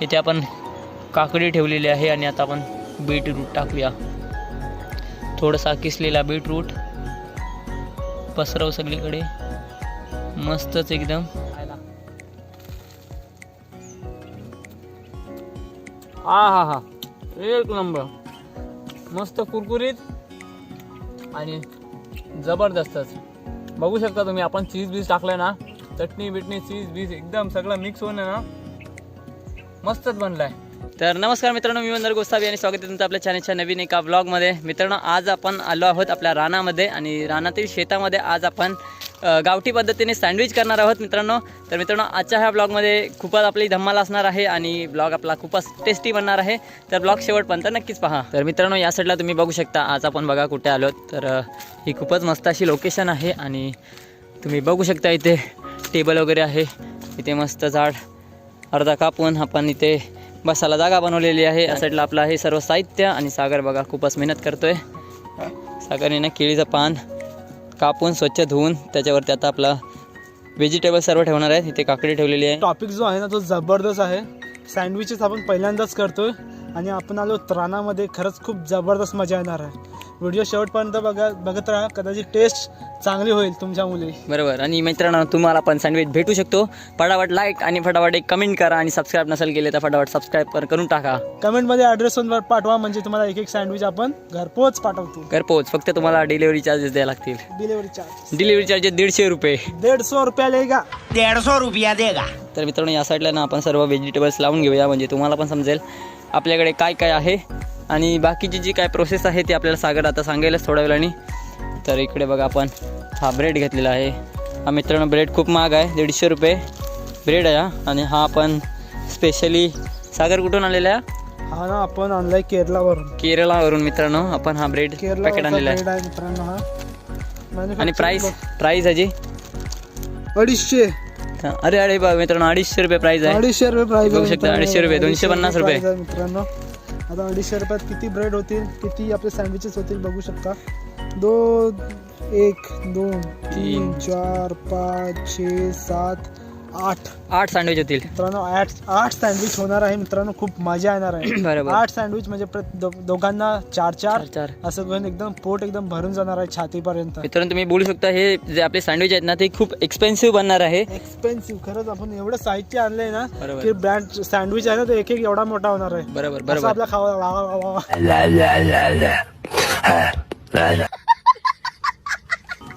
इथे आपण काकडी ठेवलेली आहे आणि आता आपण बीटरूट टाकूया. थोडासा किसलेला बीटरूट. पसरव सगळीकडे. मस्तच एकदम. हा हा हा. एक नंबर. मस्त कुरकुरीत आणि जबरदस्तच. बघू शकता तुम्ही आपण चीज बीज टाकलं ना चटणी बिटणी चीज बीज एकदम सगळं मिक्स होऊन आहे ना. मस्तच बनलाय. तर नमस्कार मित्रांनो मी वंदर गोसावी आणि स्वागत आहे तुमचं आपल्या चॅनलच्या नवीन एका ब्लॉगमध्ये मित्रांनो आज आपण आलो आहोत आपल्या रानामध्ये आणि रानातील शेतामध्ये आज आपण गावठी पद्धतीने सँडविच करणार आहोत मित्रांनो. तर मित्रांनो आजच्या ह्या ब्लॉगमध्ये खूपच आपली धम्माल असणार आहे आणि ब्लॉग आपला खूपच टेस्टी बनणार आहे. तर ब्लॉग शेवटपर्यंत नक्कीच पहा. तर मित्रांनो या साईडला तुम्ही बघू शकता आज आपण बघा कुठे आलो तर ही खूपच मस्त अशी लोकेशन आहे आणि तुम्ही बघू शकता इथे टेबल वगैरे आहे. इथे मस्त झाड अर्धा कापून आपण इथे बसायला जागा बनवलेली आहे. या साईडला आपलं हे सर्व साहित्य आणि सागर बघा खूपच मेहनत करतोय. सागरने ना केळीचं पान कापून स्वच्छ धुवून त्याच्यावरती आता आपला व्हेजिटेबल सर्व ठेवणार आहे. इथे काकडी ठेवलेली आहे. टॉपिक जो आहे ना तो जबरदस्त आहे. सँडविचेस आपण पहिल्यांदाच करतोय. आणि आपण आलो त्राणामध्ये. खरंच खूप जबरदस्त मजा येणार आहे. व्हिडिओ शेवटपर्यंत बघा बघत राहा. कदाचित टेस्ट चांगली होईल तुमच्या मुली बरोबर. आणि मित्रांनो तुम्हाला पण सँडविच भेटू शकतो. फटाफट लाईक आणि फटाफट एक कमेंट करा आणि सबस्क्राईब नसेल केले तर फटाफट सबस्क्राईब करून टाका. कमेंटमध्ये ॲड्रेस पाठवा म्हणजे तुम्हाला एक एक सँडविच आपण घरपोच पाठवतो. घर पोच फक्त तुम्हाला डिलिव्हरी चार्जेस द्यावे लागतील. डिलिव्हरी चार्ज डिलिव्हरी चार्जेस दीडशे रुपये. दीड सौ रुपया लेगा. डेढ़ सौ रुपया देगा. तर मित्रांनो या साईडला ना आपण सर्व व्हेजिटेबल्स लावून घेऊया म्हणजे तुम्हाला पण समजेल. आपल्याकडे काय काय आहे आणि बाकीची जी काय प्रोसेस आहे ती आपल्याला सागर आता सांगेलच थोड्या वेळाने. तर इकडे बघा आपण. हा ब्रेड घेतलेला आहे. हा मित्रांनो ब्रेड खूप महाग आहे. दीडशे रुपये ब्रेड आहे हा. आणि हा आपण स्पेशली सागर कुठून आलेला आहे? हा ना आपण आणलाय केरलावरून केरळावरून मित्रांनो आपण हा ब्रेड पॅकेट आणलेला आहे. मित्रांनो हा. आणि प्राईस प्राईस ह्याची बघ. अडीचशे अरे अरे बा मित्रांनो अडीचशे रुपये प्राईस आहे. अडीचशे रुपये प्राइस बघू शकता, अडीचशे रुपये, दोनशे पन्नास रुपये. मित्रांनो. आता अडीचशे रुपयात किती ब्रेड होतील किती आपले सँडविचेस होतील बघू शकता. दोन एक दोन तीन चार पाच छे सात आठ. आठ सँडविच होतील. मित्रांनो आठ आठ सँडविच होणार आहे. मित्रांनो खूप मजा येणार आहे. बरोबर. आठ सँडविच म्हणजे प्रत- दो- दोघांना चार चार. चार असं करून एकदम पोट एकदम भरून जाणार आहे छातीपर्यंत. मित्रांनो तुम्ही बोलू शकता हे जे आपले सँडविच आहेत ना ते खूप एक्सपेन्सिव्ह बनणार आहे. एक्सपेन्सिव्ह खरंच आपण एवढं साहित्य आणलंय ना बरोबर. की ब्रँड सँडविच आहे ना तो एक एक एवढा मोठा होणार आहे. बरोबर असं बरोबर. आपला खावा वा- वा- वा-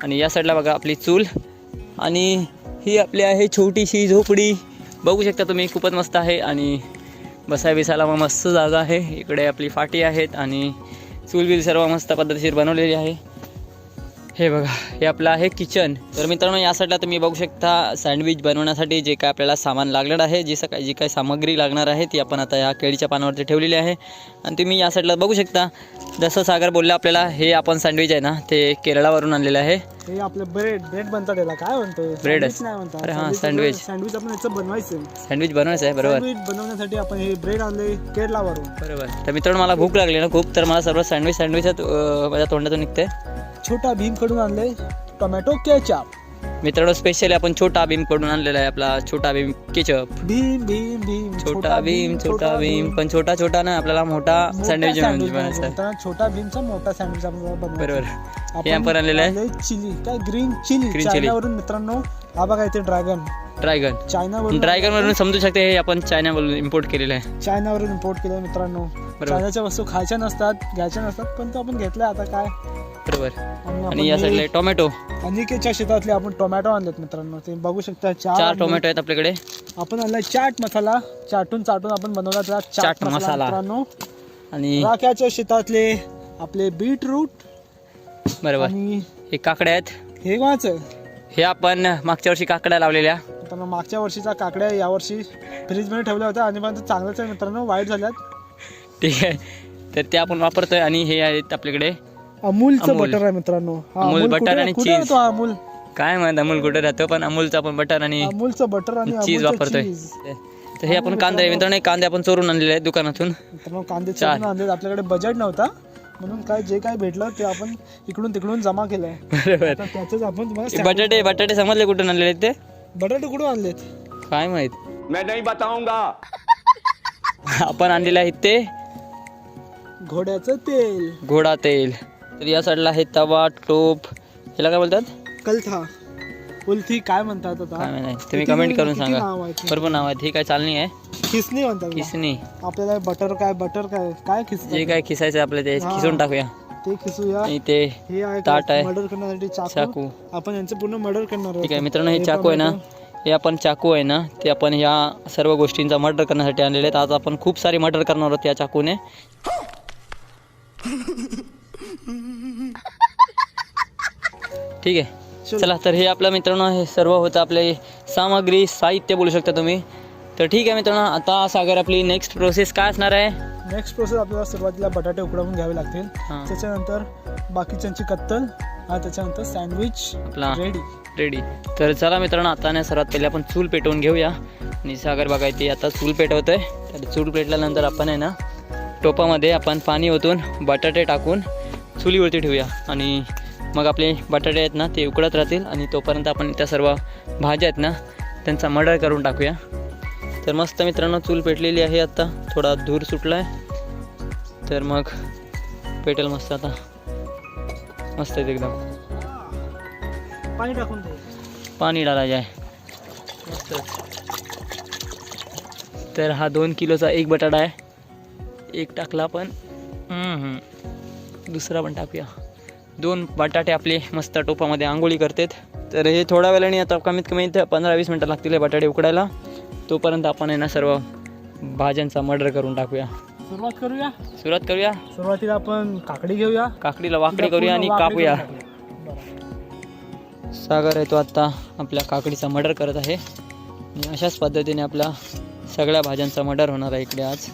आणि या साईडला बघा आपली चूल. आणि ही आपली आहे छोटीशी झोपडी. बघू शकता तुम्ही खूपच मस्त आहे आणि बसाय बिसायला मग मस्त जागा आहे. इकडे आपली फाटी आहेत आणि चूलबिल सर्व मस्त पद्धतशीर बनवलेली आहे. हे बघा हे आपलं आहे किचन. तर मित्रांनो या साईडला तुम्ही बघू शकता सँडविच बनवण्यासाठी जे काय आपल्याला सामान लागणार आहे जी सकाळी जी काय सामग्री लागणार आहे ती आपण आता या केळीच्या पानावरती ठेवलेली आहे. आणि तुम्ही या साईडला बघू शकता जसं सागर बोललं आपल्याला हे आपण सँडविच आहे ना ते केरळावरून आणलेलं आहे. हे आपलं ब्रेड ब्रेड बनतात त्याला काय म्हणतो. नाही म्हणतात. अरे हा. आपलं- sandwich. आपण याचं बनवायचं. सँडविच बनवायचं आहे बरोबर. सँडविच बनवण्यासाठी आपण हे ब्रेड आणले केरलावरून बरोबर. तर मित्रांनो मला भूक लागली ना खूप तर मला सर्व सँडविच सँडविचच अं, माझ्या तोंडातून निघते छोटा भीमकडून आणले टोमॅटो केचप. मित्रांनो स्पेशली आपण छोटा भीमकडून आणलेला आहे आपला छोटा भीम केचप. भीम भीम भीम छोटा भीम छोटा भीम. पण छोटा छोटा ना आपल्याला मोठा मोठा सँडविच sandwich बनवायचा आहे. छोटा भीमचा मोठा सँडविच बनवायचा बरोबर. आहे. हे आपण आणलेलं आहे. चिली. काय ग्रीन चिली Green chili. चायनावरून मित्रांनो हा बघा इथे ड्रॅगन ड्रॅगन चायनावरून ड्रॅगन वरून समजू शकते हे आपण चायनावरून इम्पोर्ट केलेलं आहे. चायनावरून इम्पोर्ट केलं मित्रांनो. चायनाच्या वस्तू खायच्या नसतात घ्यायच्या नसतात पण तो आपण घेतल्या आता काय? बरोबर आणि या साईडला टोमॅटो. अनिकेच्या शेतातले आपण टोमॅटो आणलेत मित्रांनो. ते बघू शकता चार. टोमॅटो आहेत आपल्याकडे. आपण आणलाय चाट मसाला. चाटून चाटून आपण बनवला चाट मसाला. मित्रांनो. आणि राख्याच्या शेतातले आपले बीटरूट बरोबर. आणि हे काकड्या आहेत. हे कोणाचं? हे आपण मागच्या वर्षी काकड्या लावलेल्या. मित्रांनो मागच्या वर्षीचा काकड्या यावर्षी फ्रीजमध्ये ठेवल्या होत्या आणि पण चांगल्याच आहे मित्रांनो वाईट झाल्यात. ठीक आहे. तर ते आपण वापरतोय आणि हे आहेत आपल्याकडे. अमूलचं अमूल. बटर आहे मित्रांनो. हा, अमूल कुठे- आणि कुठे cheese. हा अमूल? काय म्हणत अमूल कुठे राहतो पण अमूलचं आपण बटर आणि अमूलचं बटर आणि चीज अमूलचं वापरतोय. cheese. तर हे आपण कांदे मित्रांनो. हे कांदे आपण चोरून आणलेले आहेत दुकानातून. मित्रांनो कांदे चार. चिरून आणले आपल्याकडे बजेट नव्हता. म्हणून काय जे काय भेटलं ते आपण इकडून तिकडून जमा केलंय. बरोबर. आता त्याचंच आपण हे बटाटे बटाटे समजले कुठून आणलेले आहेत ते? बटाटे कुठून आणलेत? काय माहीत? मैं नहीं बताऊंगा। आपण आणलेले आहेत ते घोड्याचं तेल. घोडा तेल. तर या साईडला आहे तवा टोप. याला काय बोलतात? कलथा. उलथी काय म्हणतात आता? काय माहिती तुम्ही किती कमेंट करून किती सांगा. नाव आहेत? बरोबर नाव आहे हे काय चालणी आहे? खिसणी म्हणतात बा. किसणी आपल्याला बटर काय बटर काय काय जे काय खिसायचं आपलं ते हा. खिसून टाकूया. ते खिसूया. आणि ते हे आहे ताट आहे. मर्डर करण्यासाठी चाकू? चाकू. आपण यांचं पूर्ण मर्डर करणार ठीक आहे मित्रांनो हे चाकू आहे ना? हे आपण चाकू आहे ना? ते आपण ह्या सर्व गोष्टींचा मर्डर करण्यासाठी आणलेले आहेत. आज आपण खूप सारे मर्डर करणार आहोत या चाकूने. ठीक आहे. चलो. तर हे आपलं मित्रांनो हे सर्व होतं आपले सामग्री साहित्य बोलू शकता तुम्ही. तर ठीक आहे मित्रांनो आता सागर आपली नेक्स्ट प्रोसेस काय असणार आहे? नेक्स्ट प्रोसेस आपल्याला सुरुवातीला बटाटे उकडवून घ्यावे लागतील. हां. त्याच्यानंतर बाकीच्यांची कत्तल आणि त्याच्यानंतर सँडविच आपला रेडी रेडी तर चला मित्रांनो आता ना सर्वात पहिले आपण चूल पेटवून घेऊया. आणि सागर बघायची आता चूल पेटवतोय. तर चूल पेटल्यानंतर आपण आहे ना टोपामध्ये आपण पाणी ओतून बटाटे टाकून चुलीवरती ठेवूया. आणि मग आपले बटाटे आहेत ना ते उकडत राहतील आणि तोपर्यंत आपण त्या सर्व भाज्या आहेत ना त्यांचा मर्डर करून टाकूया. तर मस्त मित्रांनो चूल पेटलेली आहे आता. थोडा धूर सुटला आहे तर मग पेटेल मस्त आता. मस्त आहे एकदम. पाणी टाकून पाणी डालायचं आहे मस्त तर हा दोन किलोचा एक बटाटा आहे. एक टाकला पण. दुसरा पण टाकूया. दोन बटाटे आपले मस्त टोपामध्ये आंघोळी करतात. तर हे थोड्या वेळाने आता कमीत कमी पंधरा वीस मिनटं लागतील हे बटाटे उकडायला. तोपर्यंत आपण आहे ना सर्व भाज्यांचा मर्डर करून टाकूया. सुरुवात करूया? सुरुवात करूया? सुरुवातीला आपण काकडी घेऊया. काकडीला वाकडी करूया आणि कापूया. सागर आहे तो आत्ता आपल्या काकडीचा मर्डर करत आहे. आणि अशाच पद्धतीने आपल्या सगळ्या भाज्यांचा मर्डर होणार आहे इकडे आज.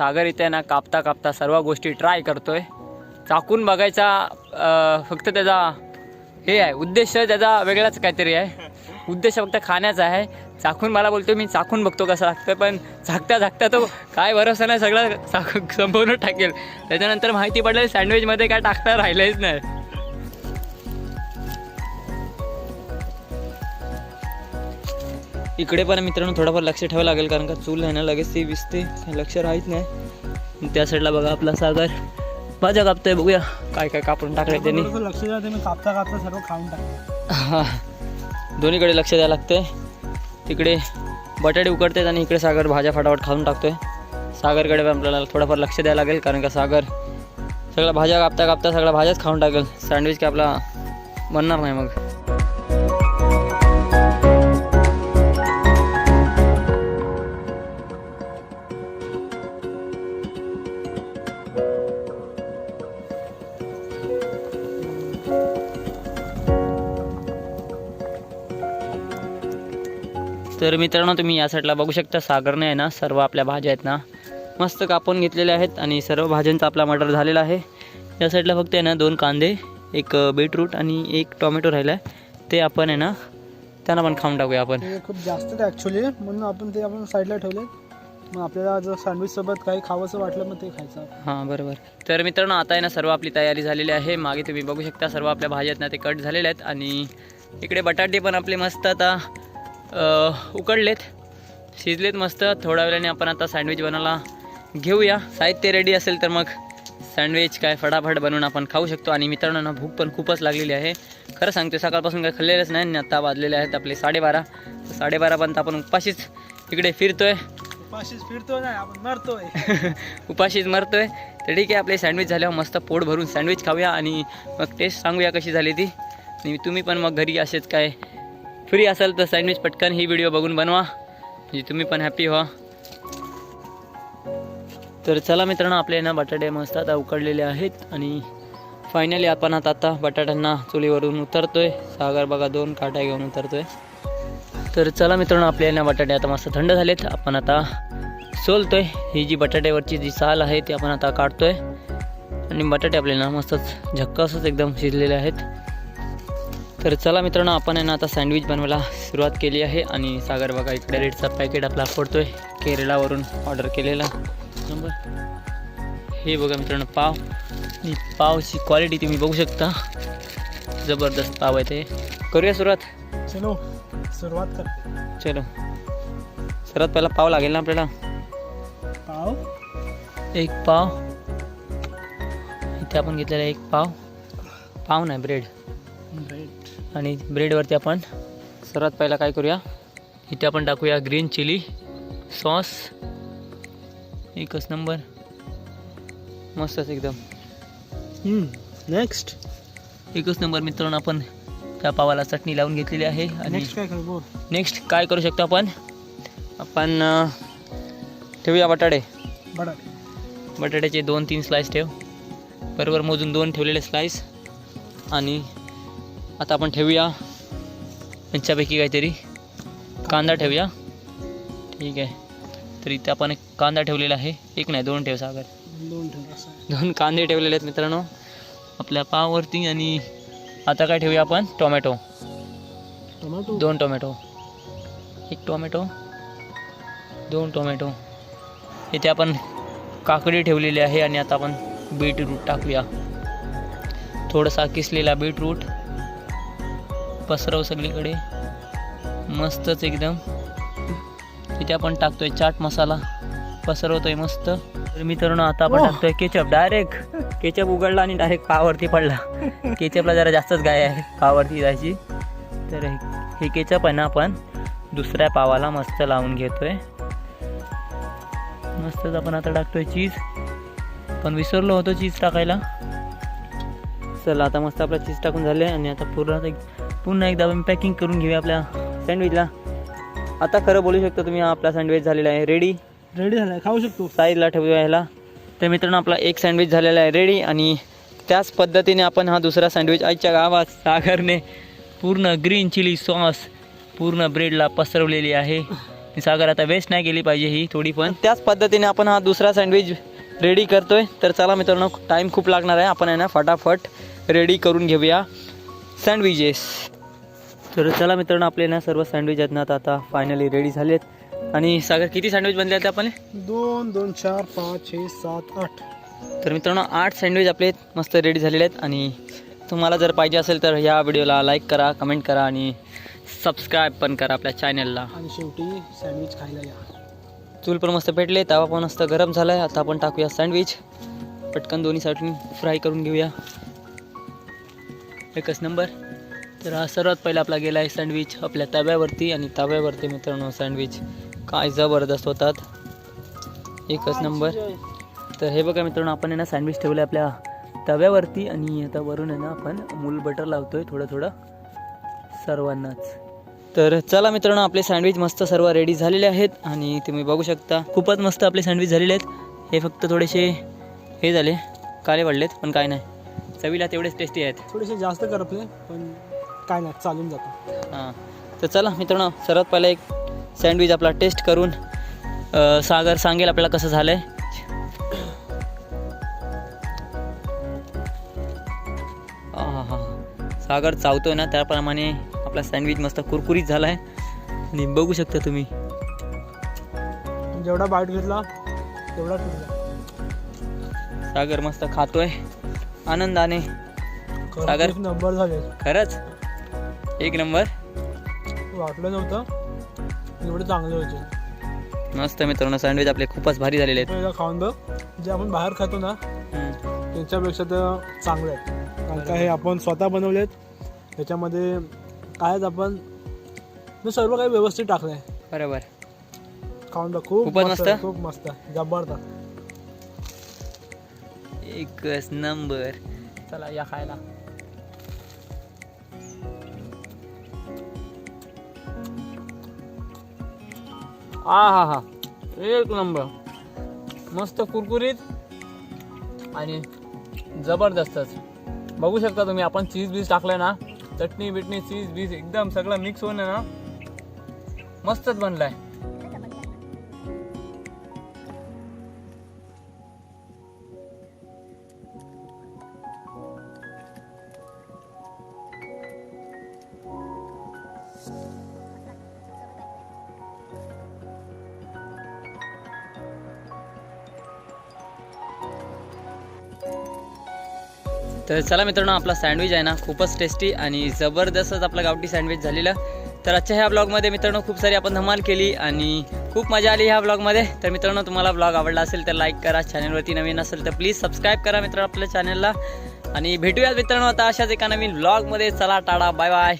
सागर इथे ना कापता कापता सर्व गोष्टी ट्राय करतो आहे चाकून बघायचा फक्त त्याचा हे आहे उद्देश त्याचा वेगळाच काहीतरी आहे. उद्देश फक्त खाण्याचा आहे. चाकून मला बोलतो मी चाकून बघतो कसं लागतं पण झाकता झाकता तो काय भरोसा नाही सगळं चाकू संपवून टाकेल. त्याच्यानंतर माहिती पडलं सँडविचमध्ये काय टाकता राहिलंच नाही. इकडे पण मित्रांनो थोडंफार लक्ष ठेवावं लागेल कारण का चूल आहे ना लगेच ती विसते. लक्ष राहत नाही. त्या साईडला बघा आपला सागर. भाज्या कापतोय बघूया काय काय कापून टाकलंय त्यांनी. लक्ष द्या कापता कापता सर्व खाऊन टाका. हा. दोन्हीकडे लक्ष द्यावं लागतंय. तिकडे बटाटे उकडतात आणि इकडे सागर भाज्या फटाफट खाऊन टाकतोय. सागरकडे पण आपल्याला थोडंफार लक्ष द्यावं लागेल कारण का सागर सगळ्या भाज्या कापता कापता सगळ्या भाज्याच खाऊन टाकेल. सँडविच काय आपला बनणार नाही मग. तर मित्रांनो तुम्ही या साईडला बघू शकता सागरने आहे ना सर्व आपल्या भाज्या आहेत ना मस्त कापून घेतलेल्या आहेत आणि सर्व भाज्यांचा आपला मर्डर झालेला आहे. या साईडला फक्त आहे ना दोन कांदे एक बीटरूट आणि एक टोमॅटो राहिला आहे ते आपण आहे ना त्यांना पण खाऊन टाकूया आपण. खूप जास्त आहे ॲक्च्युली म्हणून आपण ते आपण साईडला ठेवले मग आपल्याला जर सँडविच सोबत काही खावंसं वाटलं मग ते खायचं. हां बरोबर. तर मित्रांनो आता आहे ना सर्व आपली तयारी झालेली आहे. मागे तुम्ही बघू शकता सर्व आपल्या भाज्या आहेत ना ते कट झालेले आहेत. आणि इकडे बटाटे पण आपले मस्त आता उकडलेत शिजलेत मस्त. थोड्या वेळाने आपण आता सँडविच बनवायला घेऊया. साहित्य रेडी असेल तर मग सँडविच काय फटाफट बनवून आपण खाऊ शकतो. आणि मित्रांनो ना भूक पण खूपच लागलेली आहे. खरं सांगतो सकाळपासून काय खाल्लेलंच नाही. आणि आता वाजलेले आहेत आपले साडेबारा. साडेबारापर्यंत आपण उपाशीच इकडे फिरतोय. उपाशीच फिरतोय नाही आपण मरतोय. उपाशीच मरतोय. तर ठीक आहे आपले सँडविच झाल्यावर मस्त पोट भरून सँडविच खाऊया. आणि मग टेस्ट सांगूया कशी झाली ती. आणि तुम्ही पण मग घरी असेच काय फ्री असाल तर सँडविच पटकन ही व्हिडिओ बघून बनवा. म्हणजे तुम्ही पण हॅपी व्हा. तर चला मित्रांनो आपले ना बटाटे मस्त आता उकडलेले आहेत आणि फायनली आपण आता आता बटाट्यांना चुलीवरून उतरतोय. सागर बघा दोन काट्या घेऊन उतरतोय. तर चला मित्रांनो आपल्या ना बटाटे आता मस्त थंड झालेत. आपण आता सोलतोय. ही जी बटाट्यावरची जी साल आहे ती आपण आता काढतोय. आणि बटाटे आपल्याला मस्तच झक्कासच एकदम शिजलेले आहेत. तर चला मित्रांनो आपण आहे ना आता सँडविच बनवायला सुरुवात केली आहे आणि सागर बघा इकडे रेटचा पॅकेट आपला फोडतोय केरळावरून ऑर्डर केलेला. नंबर. हे बघा मित्रांनो पाव. आणि पावची क्वालिटी तुम्ही बघू शकता. जबरदस्त पाव आहे ते. करूया सुरुवात? चलो सुरुवात करते. चलो. सर्वात पहिला पाव लागेल ना आपल्याला? पाव? एक पाव. इथे आपण घेतलेला एक पाव. पाव नाही ब्रेड आणि ब्रेडवरती आपण सर्वात पहिला काय करूया? इथे आपण टाकूया ग्रीन चिली सॉस एकच नंबर मस्तच एकदम. नेक्स्ट एकच नंबर मित्रांनो आपण त्या पावाला चटणी लावून घेतलेली आहे. आणि नेक्स्ट काय करू? बोल. नेक्स्ट काय करू शकतो आपण? आपण ठेवूया बटाटे. बटाटे. बटाट्याचे दोन तीन स्लाइस ठेव. बरोबर मोजून दोन ठेवलेले स्लाइस आणि आता आपण ठेवूया. यांच्यापैकी काहीतरी कांदा ठेवूया. ठीक आहे. तर इथे आपण एक कांदा ठेवलेला आहे. एक नाही दोन ठेव सागर. दोन ठेव दोन कांदे ठेवलेले आहेत मित्रांनो. आपल्या पाववरती आणि आता काय ठेवूया आपण? टोमॅटो. टोमॅटो. दोन टोमॅटो. एक टोमॅटो. दोन टोमॅटो. इथे आपण काकडी ठेवलेली आहे आणि आता आपण बीटरूट टाकूया. थोडासा किसलेला बीटरूट. पसरव सगळीकडे. मस्तच एकदम. इथे आपण टाकतोय चाट मसाला. पसरवतोय मस्त. तर मित्रांनो आता आपण. टाकतोय केचप. डायरेक्ट केचप उघडला आणि डायरेक्ट पावरती पडला. केचपला जरा जास्तच गाय आहे. पावरती जायची. तर हे- केचप आहे ना आपण. दुसऱ्या पावाला मस्त लावून घेतोय. मस्तच आपण आता टाकतोय चीज. पण विसरलो होतो चीज टाकायला. चला आता मस्त आपलं चीज टाकून झाले आणि आता पूर्ण एक- पुन्हा एकदा आपण पॅकिंग करून घेऊया आपल्या सँडविचला आता खरं बोलू शकतो तुम्ही हा आपला सँडविच झालेला आहे रेडी रेडी झालाय खाऊ शकतो. साईडला ठेवूया ह्याला. तर मित्रांनो आपला एक सँडविच झालेला आहे रेडी आणि त्याच पद्धतीने आपण हा दुसरा सँडविच आजच्या गावात सागरने पूर्ण ग्रीन चिली सॉस पूर्ण ब्रेडला पसरवलेली आहे. सागर आता वेस्ट नाही केली पाहिजे ही थोडी पण. त्याच पद्धतीने आपण हा दुसरा सँडविच रेडी करतोय. तर चला मित्रांनो टाईम खूप लागणार आहे. आपण आहे ना फटाफट रेडी करून घेऊया. सँडविचेस तर चला मित्रांनो आपले ना सर्व सँडविच आहेत ना आता आता फायनली रेडी झालेत. आणि सागर किती सँडविच बनले आहेत आपण दोन दोन चार पाच छे सात आठ. तर मित्रांनो आठ सँडविच आपले मस्त रेडी झालेले आहेत. आणि तुम्हाला जर पाहिजे असेल तर ह्या व्हिडिओला लाईक करा कमेंट करा आणि सबस्क्राईब पण करा आपल्या चॅनलला आणि शेवटी सँडविच खायला या. चूल पण मस्त पेटले तवा पण मस्त गरम झाला आहे आता आपण टाकूया सँडविच पटकन दोन्ही साईडनी फ्राय करून घेऊया. एकच नंबर. तर हा सर्वात पहिला आपला गेला आहे सँडविच आपल्या तव्यावरती आणि तव्यावरती मित्रांनो सँडविच. काय जबरदस्त होतात. एकच नंबर. तर हे बघा मित्रांनो आपण आहे ना सँडविच ठेवलं आपल्या तव्यावरती आणि आता वरून आहे ना आपण मूल बटर लावतो आहे थोडं थोडं सर्वांनाच. तर चला मित्रांनो आपले सँडविच मस्त सर्व रेडी झालेले आहेत आणि तुम्ही बघू शकता खूपच मस्त आपले सँडविच झालेले आहेत. हे फक्त थोडेसे हे झाले काळे पडलेत पण काय नाही. चवीला तेवढेच टेस्टी आहेत. थोडेसे जास्त करपले पण काय नाही चालून जातो. हां. तर चला मित्रांनो सर्वात पहिला एक सँडविच आपला टेस्ट करून अ, सागर सांगेल आपल्याला कसं झालं आहे सागर चावतोय ना त्याप्रमाणे आपला सँडविच मस्त कुरकुरीत झाला आहे आणि बघू शकता तुम्ही. जेवढा बाईट घेतला तेवढा सागर मस्त खातोय. आनंदाने. सागर? एक नंबर झाले. खरंच? एक नंबर. वाटलं नव्हतं. एवढे चांगले होते. मस्त मित्रांनो सँडविच आपले खूपच भारी झालेले आहेत. खाऊन बघ. जे आपण बाहेर खातो ना. त्यांच्यापेक्षा तर चांगले आहेत कारण का हे आपण स्वतः बनवलेत. त्याच्यामध्ये कायच आपण मी सर्व काही व्यवस्थित टाकलंय. बरोबर. खाऊन बघ. खूप मस्त? आहे, खूप मस्त जबरदस्त. एकच नंबर. चला या खायला. आ हा हा. एक नंबर. मस्त कुरकुरीत आणि जबरदस्तच. बघू शकता तुम्ही आपण चीज बीज टाकलं ना चटणी बिटणी चीज बीज एकदम सगळं मिक्स होऊन ना मस्तच बनलाय. तर चला मित्रांनो आपला सँडविच आहे ना खूपच टेस्टी आणि जबरदस्तच आपला गावठी सँडविच झालेलं. तर आजच्या ह्या ब्लॉगमध्ये मित्रांनो खूप सारी आपण धमाल केली आणि खूप मजा आली ह्या ब्लॉगमध्ये तर मित्रांनो तुम्हाला ब्लॉग आवडला असेल तर लाईक करा. चॅनलवरती नवीन असेल तर प्लीज सबस्क्राईब करा मित्रांनो आपल्या चॅनलला आणि भेटूयात मित्रांनो आता अशाच एका नवीन ब्लॉगमध्ये चला टाळा बाय बाय